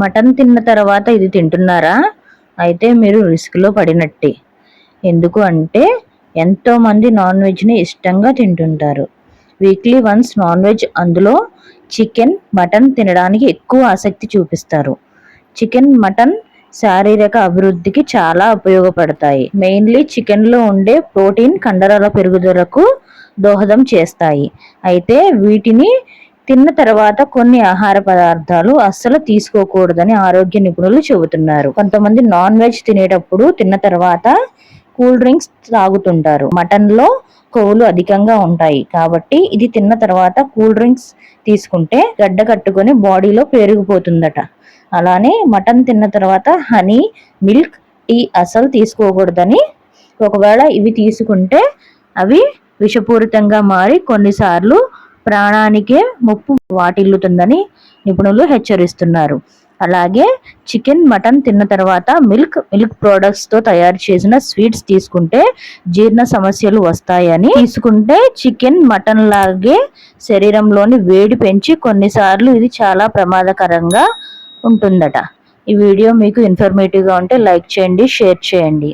Mutton తిన్న తర్వాత ఇది తింటున్నారా? అయితే మీరు రిస్క్లో పడినట్టే. ఎందుకు అంటే ఎంతోమంది నాన్ వెజ్ని ఇష్టంగా తింటుంటారు. వీక్లీ వన్స్ నాన్ వెజ్ అందులో చికెన్ మటన్ తినడానికి ఎక్కువ ఆసక్తి చూపిస్తారు. చికెన్ మటన్ శారీరక అభివృద్ధికి చాలా ఉపయోగపడతాయి. మెయిన్లీ చికెన్లో ఉండే ప్రోటీన్ కండరాల పెరుగుదలకు దోహదం చేస్తాయి. అయితే వీటిని తిన్న తర్వాత కొన్ని ఆహార పదార్థాలు అస్సలు తీసుకోకూడదని ఆరోగ్య నిపుణులు చెబుతున్నారు. కొంతమంది నాన్ వెజ్ తినేటప్పుడు తిన్న తర్వాత కూల్ డ్రింక్స్ తాగుతుంటారు. మటన్లో కొవ్వులు అధికంగా ఉంటాయి. కాబట్టి ఇది తిన్న తర్వాత కూల్ డ్రింక్స్ తీసుకుంటే గడ్డ కట్టుకొని బాడీలో పెరిగిపోతుందట అలానే మటన్ తిన్న తర్వాత హనీ మిల్క్ టీ అసలు తీసుకోకూడదని ఒకవేళ ఇవి తీసుకుంటే అవి విషపూరితంగా మారి కొన్నిసార్లు ప్రాణానికే ముప్పు వాటిల్లుతుందని నిపుణులు హెచ్చరిస్తున్నారు. అలాగే చికెన్ మటన్ తిన్న తర్వాత మిల్క్ మిల్క్ ప్రోడక్ట్స్తో తయారు చేసిన స్వీట్స్ తీసుకుంటే జీర్ణ సమస్యలు వస్తాయని తీసుకుంటే చికెన్ మటన్ లాగే శరీరంలోని వేడి పెంచి కొన్నిసార్లు ఇది చాలా ప్రమాదకరంగా ఉంటుందట. ఈ వీడియో మీకు ఇన్ఫర్మేటివ్గా ఉంటే లైక్ చేయండి షేర్ చేయండి.